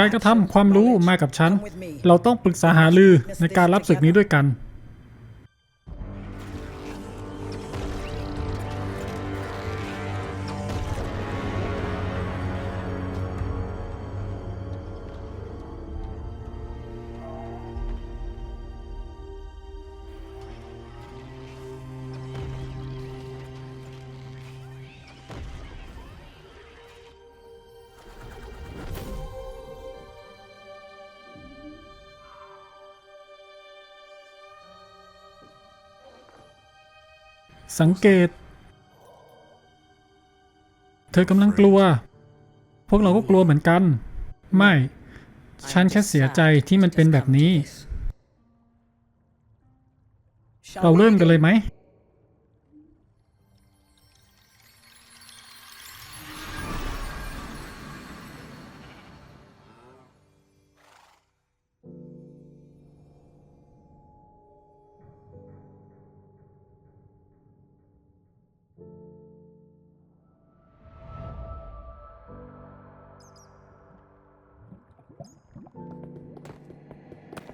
การกระทำความรู้มากับฉัน เราต้องปรึกษาหารือในการรับศึกนี้ด้วยกัน สังเกต เธอกำลังกลัว พวกเราก็กลัวเหมือนกัน ไม่ ฉันแค่เสียใจที่มันเป็นแบบนี้ เราเริ่มกันเลยไหม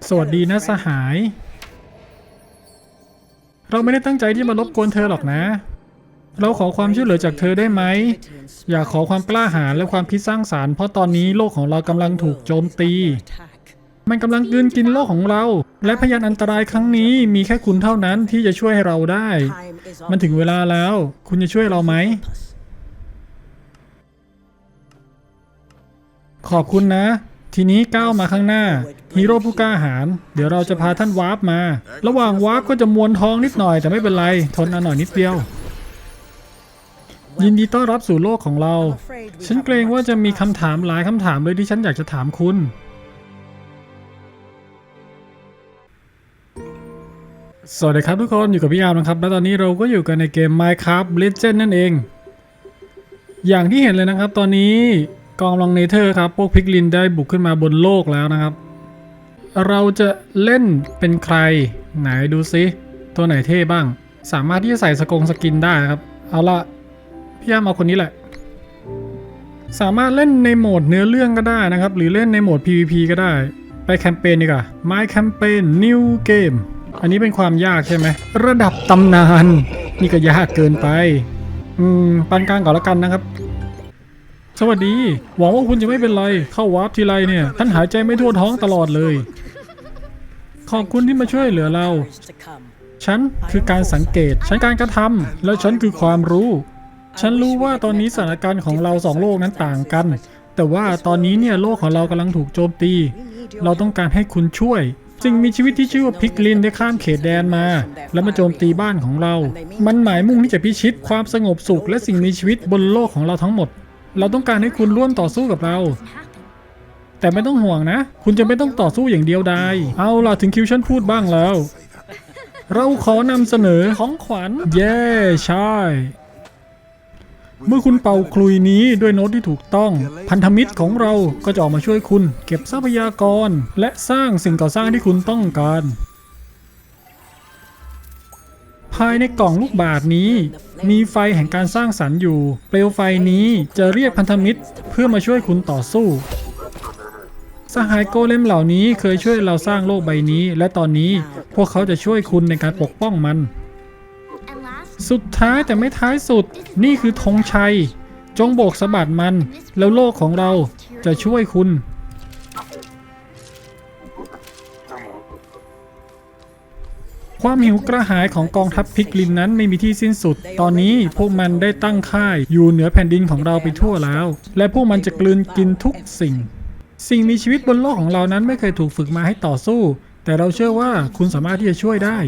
สวัสดีนะสหาย เราไม่ได้ตั้งใจที่มารบกวนเธอหรอกนะ เราขอความช่วยเหลือจากเธอได้ไหม อยากขอความกล้าหาญและความคิดสร้างสารรค์เพราะตอนนี้โลกของเรากำลังถูกโจมตี มันกำลังกืนกินโลกของเรา และพยานอันตรายครั้งนี้มีแค่คุณเท่านั้นที่จะช่วยให้เราได้ มันถึงเวลาแล้ว คุณจะช่วยเราไหม ขอบคุณนะ ทีนี้ก้าวมาข้างหน้าฮีโร่ผู้กล้าหาญเดี๋ยวเราจะพาท่านวาร์ปมา ระหว่างวาร์ปก็จะมวนท้องนิดหน่อยแต่ไม่เป็นไร ทนเอาหน่อยนิดเดียว ยินดีต้อนรับสู่โลกของเรา ฉันเกรงว่าจะมีคำถามหลายคำถามเลยที่ฉันอยากจะถามคุณ สวัสดีครับทุกคนอยู่กับพี่อาร์มนะครับ และตอนนี้เราก็อยู่กันในเกม Minecraft Legend นั่นเอง อย่างที่เห็นเลยนะครับตอนนี้ กองลังเนเธอร์ครับ พวกพิกลินได้บุกขึ้นมาบนโลกแล้วนะครับ เราจะเล่นเป็นใคร ไหนดูซิ ตัวไหนเท่บ้าง สามารถที่จะใส่สกงสกินได้ครับ เอาละพี่อามเอาคนนี้แหละ สามารถเล่นในโหมดเนื้อเรื่องก็ได้นะครับ หรือเล่นในโหมด PVP ก็ได้ ไปแคมเปญดีกว่า My Campaign New Game อันนี้เป็นความยากใช่ไหม ระดับตำนาน นี่ก็ยากเกินไป อืมปานกลางก่อนละกันนะครับ สวัสดี หวังว่าคุณจะไม่เป็นไร เข้าวาร์ปทีไรเนี่ย ท่านหายใจไม่ทั่วท้องตลอดเลย ขอบคุณที่มาช่วยเหลือเรา ฉันคือการสังเกต ฉันการกระทำและฉันคือความรู้ ฉันรู้ว่าตอนนี้สถานการณ์ของเราสองโลกนั้นต่างกัน แต่ว่าตอนนี้เนี่ยโลกของเรากำลังถูกโจมตี เราต้องการให้คุณช่วยจึงมีชีวิตที่ชื่อว่าพิกลินได้ข้ามเขตแดนมา แล้วมาโจมตีบ้านของเรา มันหมายมุ่งที่จะพิชิตความสงบสุขและสิ่งมีชีวิตบนโลกของเราทั้งหมด เราต้องการให้คุณร่วมต่อสู้กับเรา แต่ไม่ต้องห่วงนะ คุณจะไม่ต้องต่อสู้อย่างเดียวดายเอาล่ะถึงคิวฉันพูดบ้างแล้ว เราขอนำเสนอของขวัญ เย้ใช่ เมื่อคุณเป่าคลุยนี้ด้วยโน้ตที่ถูกต้อง พันธมิตรของเราก็จะออกมาช่วยคุณ เก็บทรัพยากร และสร้างสิ่งก่อสร้างที่คุณต้องการ ภายในกล่องลูกบาศก์นี้ มีไฟแห่งการสร้างสรรค์อยู่ เปลวไฟนี้จะเรียกพันธมิตร เพื่อมาช่วยคุณต่อสู้ สหายโกเลมเหล่านี้เคยช่วยเราสร้างโลกใบนี้ และตอนนี้พวกเขาจะช่วยคุณในการปกป้องมัน สุดท้ายแต่ไม่ท้ายสุด นี่คือธงชัย จงโบกสะบัดมัน แล้วโลกของเราจะช่วยคุณ ความหิวกระหายของกองทัพพิกลินนั้นไม่มีที่สิ้นสุด ตอนนี้พวกมันได้ตั้งค่ายอยู่เหนือแผ่นดินของเราไปทั่วแล้ว และพวกมันจะกลืนกินทุกสิ่ง สิ่งมีชีวิตบนโลกของเรานั้นไม่เคยถูกฝึกมาให้ต่อสู้ แต่เราเชื่อว่าคุณสามารถที่จะช่วยได้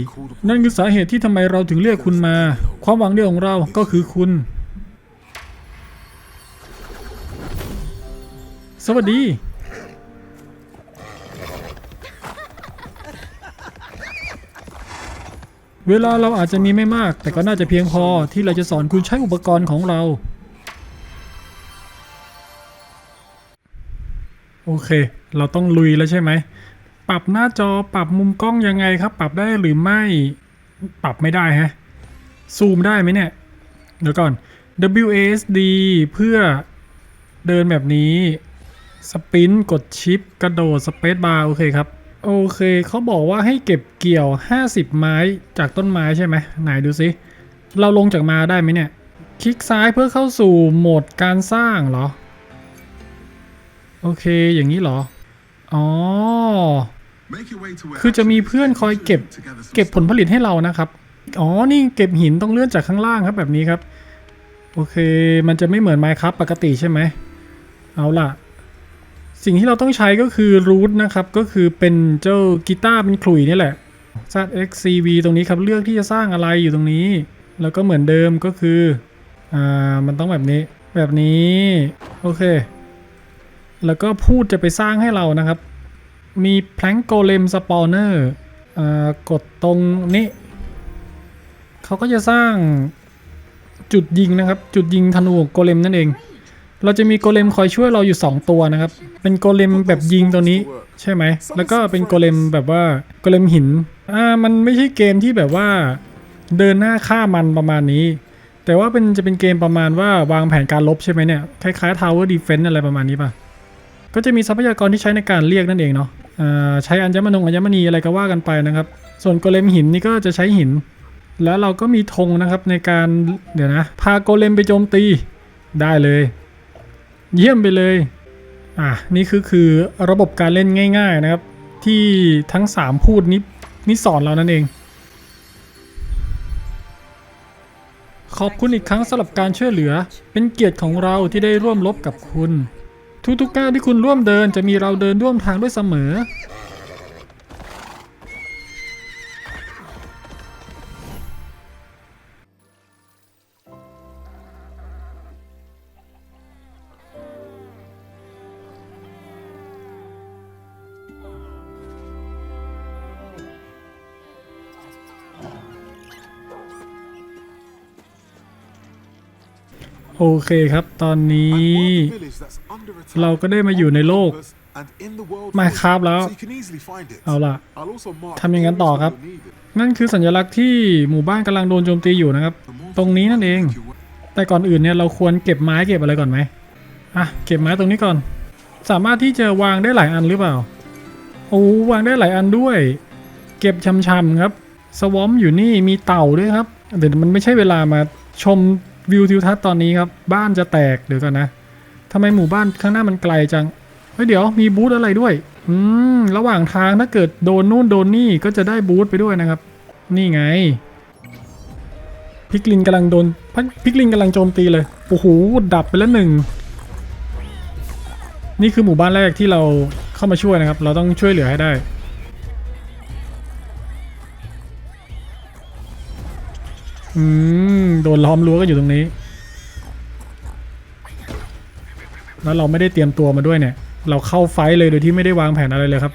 นั่นคือสาเหตุที่ทำไมเราถึงเรียกคุณมา ความหวังเดียวของเราก็คือคุณ สวัสดี เวลาเราอาจจะมีไม่มาก แต่ก็น่าจะเพียงพอที่เราจะสอนคุณใช้อุปกรณ์ของเรา โอเค เราต้องลุยแล้วใช่ไหม ปรับหน้าจอปรับมุมกล้องยังไงครับ ปรับได้หรือไม่ ปรับไม่ได้ฮะ ซูมได้ไหมเนี่ย เดี๋ยวก่อน WASD เพื่อเดินแบบนี้ สปินกดชิป กระโดดสเปซบาร์โอเคครับ โอเคเขาบอกว่าให้เก็บเกี่ยว 50 ไม้จากต้นไม้ใช่ไหมไหนดูสิเราลงจากมาได้ไหมเนี่ย คลิกซ้ายเพื่อเข้าสู่โหมดการสร้างเหรอ โอเคอย่างนี้เหรอ อ๋อ คือจะมีเพื่อนคอยเก็บ เก็บผลผลิตให้เรานะครับ อ๋อ นี่เก็บหินต้องเลื่อนจากข้างล่างครับแบบนี้ครับ โอเค มันจะไม่เหมือนไมครับปกติใช่ไหม เอาล่ะ สิ่งที่เราต้องใช้ก็คือรูทนะครับ ก็คือเป็นเจ้ากีตาร์เป็นขลุ่ยนี่แหละ ZXCV ตรงนี้ครับ เลือกที่จะสร้างอะไรอยู่ตรงนี้ แล้วก็เหมือนเดิมก็คือ อ่า มันต้องแบบนี้ แบบนี้ โอเค แล้วก็พูดจะไปสร้างให้เรานะครับ มีแพลงโกเลมสปอเนอร์กดตรงนี้ เขาก็จะสร้างจุดยิงนะครับ จุดยิงธนูโกเลมนั่นเอง เราจะมีโกเลมคอยช่วยเราอยู่ 2 ตัวนะครับ เป็นโกเลมแบบยิงตัวนี้ใช่ไหม แล้วก็เป็นโกเลมแบบว่าโกเลมหิน อ่า มันไม่ใช่เกมที่แบบว่า เดินหน้าฆ่ามันประมาณนี้ แต่ว่าเป็นจะเป็นเกมประมาณว่าวางแผนการลบใช่ไหมเนี่ย คล้ายๆ Tower Defense อะไรประมาณนี้ป่ะ ก็จะมีทรัพยากรที่ใช้ในการเรียกนั่นเองเนาะอ่าใช้อัญมนงอัญมณีอะไรก็ว่ากันไปนะครับ ส่วนโกเลมหินนี่ก็จะใช้หิน แล้วเราก็มีธงนะครับในการเดี๋ยวนะ พาโกเลมไปโจมตีได้เลย เยี่ยมไปเลย อะนี่คือคือระบบการเล่นง่าย ๆนะครับ ที่ทั้ง 3 พูดนี้นี่สอนเรานั่นเอง ขอบคุณอีกครั้งสำหรับการช่วยเหลือ เป็นเกียรติของเราที่ได้ร่วมรบกับคุณ ทุกๆก้าวที่คุณร่วมเดินจะมีเราเดินร่วมทางด้วยเสมอ โอเคครับ ตอนนี้ เราก็ได้มาอยู่ในโลก Minecraft แล้ว เอาล่ะทำอย่างนั้นต่อครับ นั่นคือสัญลักษณ์ที่หมู่บ้านกำลังโดนโจมตีอยู่นะครับ ตรงนี้นั่นเอง แต่ก่อนอื่นเนี่ยเราควรเก็บไม้เก็บอะไรก่อนไหมอะเก็บไม้ตรงนี้ก่อน สามารถที่จะวางได้หลายอันหรือเปล่าโอ้วางได้หลายอันด้วย เก็บชำๆครับ สวอมอยู่นี่มีเต่าด้วยครับเดี๋ยวมันไม่ใช่เวลามาชม วิวทิวทัศน์ตอนนี้ครับบ้านจะแตกเดี๋ยวก่อนนะทำไมหมู่บ้านข้างหน้ามันไกลจังเฮ้ยเดี๋ยวมีบูธอะไรด้วย อืมระหว่างทางถ้าเกิดโดนนู่นโดนนี่ก็จะได้บูธไปด้วยนะครับ นี่ไงพิกลินกำลังโดนพิกลินกำลังโจมตีเลยโอ้โหดับไปแล้วหนึ่งนี่คือหมู่บ้านแรกที่เราเข้ามาช่วยนะครับ เราต้องช่วยเหลือให้ได้ อืมโดนล้อมรั้วกันอยู่ตรงนี้ แล้วเราไม่ได้เตรียมตัวมาด้วยเนี่ย เราเข้าไฟเลยโดยที่ไม่ได้วางแผนอะไรเลยครับ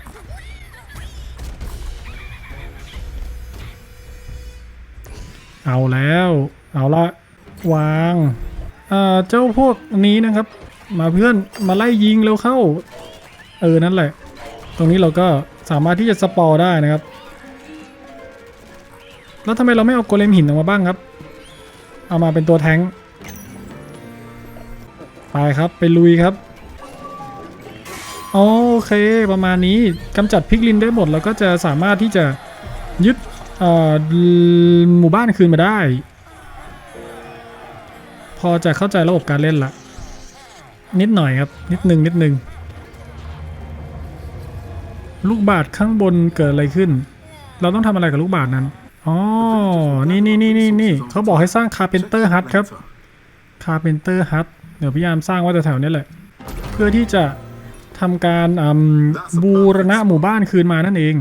เอาแล้ว เอาละวางอ่าเจ้าพวกนี้นะครับ มาเพื่อนมาไล่ยิงเร็วเข้า เออนั่นแหละ ตรงนี้เราก็สามารถที่จะสปอร์ได้นะครับ แล้วทำไมเราไม่เอาโกเลมหินออกมาบ้างครับ เอามาเป็นตัวแทงค์ไปครับไปลุยครับโอเคประมาณนี้กำจัดพิกลินได้หมด แล้วก็จะสามารถที่จะยึดหมู่บ้านคืนมาได้ พอจะเข้าใจระบบการเล่นละนิดหน่อยครับ นิดนึงนิดนึงลูกบาศก์ข้างบนเกิดอะไรขึ้น เราต้องทำอะไรกับลูกบาศก์นั้น อ๋อ นี่นี่นี่นี่นี่เขาบอกให้สร้างคาร์เพนเตอร์ฮัทครับ คาร์เพนเตอร์ฮัท เดี๋ยวพยายามสร้างไว้แถวๆนี้แหละ เพื่อที่จะทำการอืมบูรณะหมู่บ้านคืนมานั่นเอง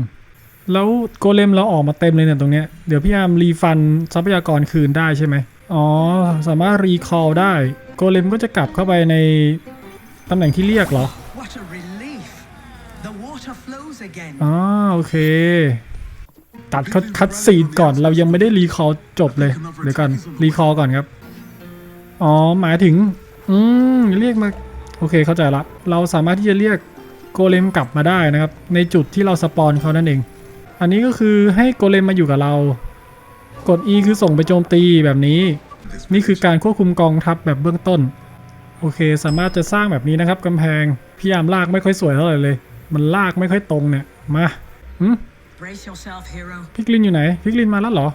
แล้วโกเลมเราออกมาเต็มเลยเนี่ยตรงเนี้ย เดี๋ยวพยายามรีฟันทรัพยากรคืนได้ใช่ไหมอ๋อ สามารถรีคอลได้ โกเลมก็จะกลับเข้าไปในตำแหน่งที่เรียกเหรอ What a relief! The water flows again. อ๋อโอเค ตัดคัดซีนก่อนเรายังไม่ได้รีคอลจบเลย เดี๋ยวก่อนรีคอลก่อนครับ อ๋อ หมายถึง อืม เรียกมา โอเคเข้าใจละ เราสามารถที่จะเรียกโกเลมกลับมาได้นะครับ ในจุดที่เราสปอนเขานั่นเอง อันนี้ก็คือให้โกเลมมาอยู่กับเรา กด E คือส่งไปโจมตีแบบนี้ นี่คือการควบคุมกองทัพแบบเบื้องต้น โอเค สามารถจะสร้างแบบนี้นะครับกำแพงพยายามลากไม่ค่อยสวยเท่าไหร่เลย มันลากไม่ค่อยตรงเนี่ย มาหืม พิกลินอยู่ไหนพิกลินมาแล้วเหรอ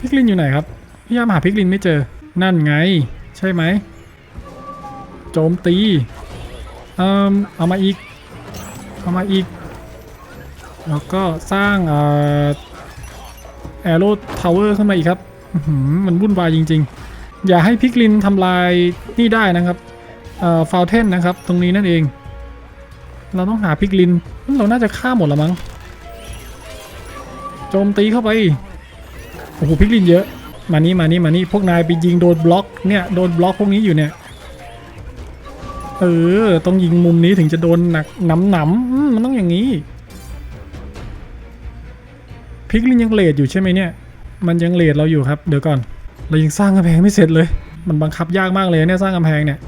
พิกลินอยู่ไหนครับพยายามหาพิกลินไม่เจอ นั่นไง ใช่ไหม โจมตี เอ่มเอามาอีก เอามาอีก แล้วก็สร้างเอ่อ แอโร่ทาวเวอร์ขึ้นมาอีกครับมันวุ่นวายจริง ๆ อย่าให้พิกลินทำลายนี่ได้นะครับเอ่อฟาวเทนนะครับ ตรงนี้นั่นเอง เราต้องหาพิกลิน เราน่าจะฆ่าหมดล้วมั้ง โจมตีเข้าไป โอ้โหพิกลินเยอะ มานี่มานี่มานี่ พวกนายไปยิงโดนบล็อกเนี่ย โดนบล็อกพวกนี้อยู่เนี่ย เออ ต้องยิงมุมนี้ถึงจะโดนหนักหนำหนำมันต้องอย่างนี้ พิกลินยังเลดอยู่ใช่ไหมเนี่ย มันยังเลดเราอยู่ครับ เดี๋ยวก่อน เรายังสร้างกำแพงไม่เสร็จเลย มันบังคับยากมากเลยเนี่ยสร้างกำแพงเนี่ย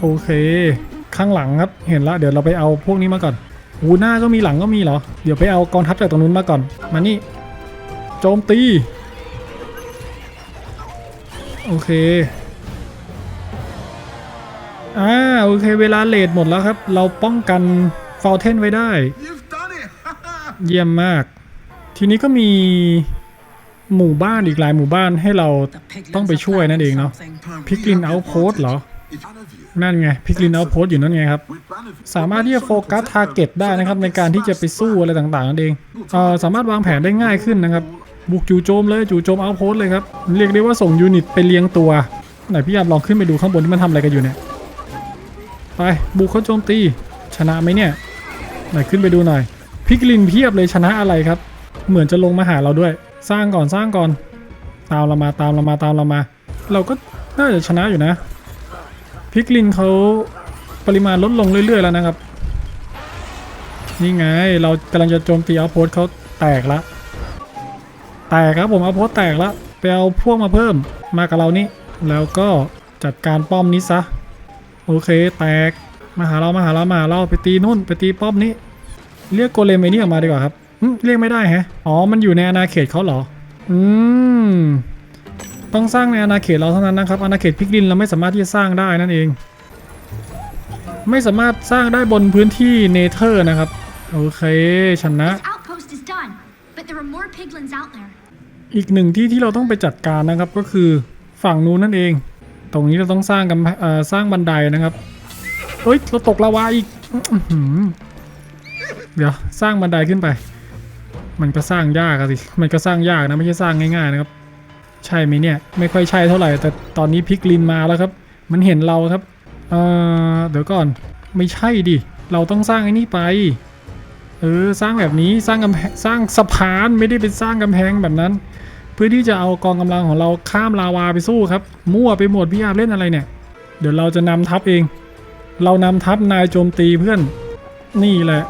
โอเค ข้างหลังครับเห็นละเดี๋ยวเราไปเอาพวกนี้มาก่อนหูหน้าก็มีหลังก็มีเหรอ เดี๋ยวไปเอากองทัพจากตรงนู้นมาก่อน มานี่ โจมตี โอเคอ่าโอเคเวลาเลดหมดแล้วครับ เราป้องกันฟาวเทนไว้ได้ เยี่ยมมาก ทีนี้ก็มีหมู่บ้านอีกหลายหมู่บ้านให้เราต้องไปช่วยนั่นเองเนาะพิกลินเอาโพสเหรอ นั่นไงพิกลินเอาโพสอยู่นั่นไงครับ สามารถที่จะโฟกัสทาร์เก็ตได้นะครับ ในการที่จะไปสู้อะไรต่างๆนั่นเองเอ่อสามารถวางแผนได้ง่ายขึ้นนะครับ บุกจู่โจมเลยจู่โจมเอาโพสเลยครับ เรียกได้ว่าส่งยูนิตไปเลี้ยงตัว ไหนพี่ยามลองขึ้นไปดูข้างบนที่มันทำอะไรกันอยู่เนี่ยไปบุกเขาโจมตีชนะไหมเนี่ยไหนขึ้นไปดูหน่อย พิกลินเพียบเลยชนะอะไรครับ เหมือนจะลงมาหาเราด้วย สร้างก่อนสร้างก่อน ตามเรามาตามเรามาตามเรามา เราก็น่าจะชนะอยู่นะพิกลินเขาปริมาณลดลงเรื่อยๆแล้วนะครับ นี่ไงเรากำลังจะโจมตีเอาโพสเขาแตกละแตกครับผมเอาโพสแตกละไปเอาพวกมาเพิ่มมากับเรานี่แล้วก็จัดการป้อมนี้ซะโอเคแตกมาหาเรามาหาเรามาหาเราไปตีนู่นไปตีป้อมนี้ เรียกโกเลมไอ้นี่ออกมาดีกว่าครับอืมเรียกไม่ได้แฮะ อ๋อ มันอยู่ในอาณาเขตเขาเหรอ อืม ต้องสร้างในอาณาเขตเราเท่านั้นนะครับ อาณาเขตพิกลินเราไม่สามารถที่จะสร้างได้นั่นเอง ไม่สามารถสร้างได้บนพื้นที่เนเธอร์นะครับ โอเคชนะ This outpost is done, but there are more piglins out there. อีกหนึ่งที่ที่เราต้องไปจัดการนะครับก็คือฝั่งนู้นนั่นเอง ตรงนี้เราต้องสร้างกันเอ่อสร้างบันไดนะครับเฮ้ย เราตกลาวาอีกอื้อหือ เดี๋ยวสร้างบันไดขึ้นไป มันก็สร้างยากสิ มันก็สร้างยากนะไม่ใช่สร้างง่ายๆนะครับ ใช่ไหมเนี่ย ไม่ค่อยใช่เท่าไหร่ แต่ตอนนี้พิกลินมาแล้วครับ มันเห็นเราครับ เออเดี๋ยวก่อน ไม่ใช่ดิ เราต้องสร้างไอ้นี่ไป เออ สร้างแบบนี้สร้างกำแพงสร้างสะพานไม่ได้เป็นสร้างกำแพงแบบนั้น เพื่อที่จะเอากองกำลังของเราข้ามลาวาไปสู้ครับ มั่วไปหมดพี่อาร์เล่นอะไรเนี่ย เดี๋ยวเราจะนำทัพเอง เรานำทัพนายโจมตีเพื่อน นี่แหละ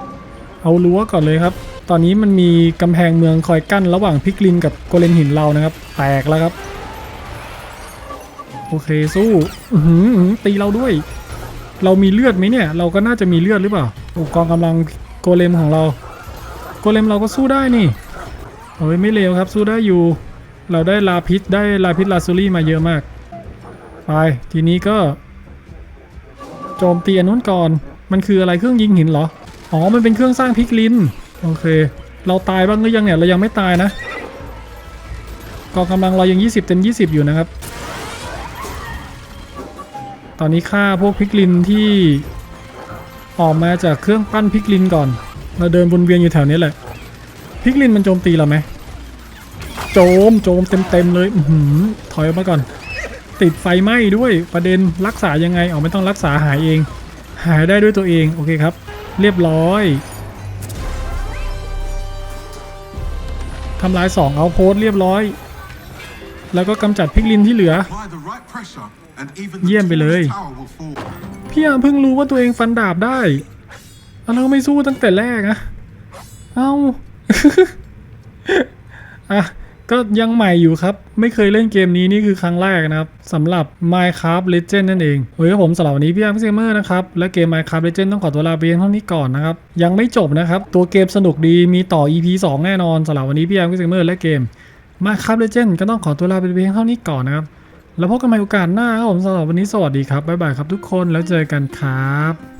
เอารั้วก่อนเลยครับ ตอนนี้มันมีกำแพงเมืองคอยกั้นระหว่างพิกลินกับโกเลนหินเรานะครับ แตกแล้วครับ โอเคสู้หืออื้อหือตีเราด้วย เรามีเลือดไหมเนี่ย เราก็น่าจะมีเลือดหรือเปล่าโอ้กองกำลังโกเลมของเรา โกเลมเราก็สู้ได้นี่โอ้ยไม่เลวครับ สู้ได้อยู่ เราได้ลาพิษได้ลาพิษลาซูรี่มาเยอะมาก ไปทีนี้ก็ โจมตีอันนู้นก่อน มันคืออะไรเครื่องยิงหินเหรอ อ๋อ มันเป็นเครื่องสร้างพิกลิน โอเค เราตายบ้างหรือยังเนี่ย เรายังไม่ตายนะกองกำลังเรายัง 20เต็ม20 อยู่นะครับ ตอนนี้ฆ่าพวกพิกลินที่ออกมาจากเครื่องปั้นพิกลินก่อน เราเดินวนเวียนอยู่แถวนี้แหละ พิกลินมันโจมตีเราไหม โจม โจมเต็มๆเลย อือหือถอยออกมาก่อน ติดไฟไหม้ด้วย ประเด็นรักษายังไงอ๋อไม่ต้องรักษาหายเอง หายได้ด้วยตัวเอง โอเคครับ เรียบร้อยทำลาย2เอาโพสเรียบร้อย แล้วก็กำจัดพิกลินที่เหลือ Apply the right pressure, and even the เยี่ยมไปเลย tallest tower will fall. พี่อาร์มเพิ่งรู้ว่าตัวเองฟันดาบได้แล้วเราไม่สู้ตั้งแต่แรกอะเอ้า อะ ก็ยังใหม่อยู่ครับ ไม่เคยเล่นเกมนี้นี่คือครั้งแรกนะครับสำหรับ Minecraft Legend นั่นเองโอเคครับผมสำหรับวันนี้พี่อาร์มพี่เซมเมอร์นะครับ และเกม Minecraft Legend ต้องขอตัวลาไปเพียงเท่านี้ก่อนนะครับ ยังไม่จบนะครับ ตัวเกมสนุกดีมีต่อ EP 2 แน่นอนสำหรับวันนี้พี่อาร์มพี่เซมเมอร์และเกม Minecraft Legend ก็ต้องขอตัวลาไปเพียงเท่านี้ก่อนนะครับแล้วพบกันใหม่โอกาสหน้าครับผมสำหรับวันนี้สวัสดีครับบ๊ายบายครับทุกคนแล้วเจอกันครับ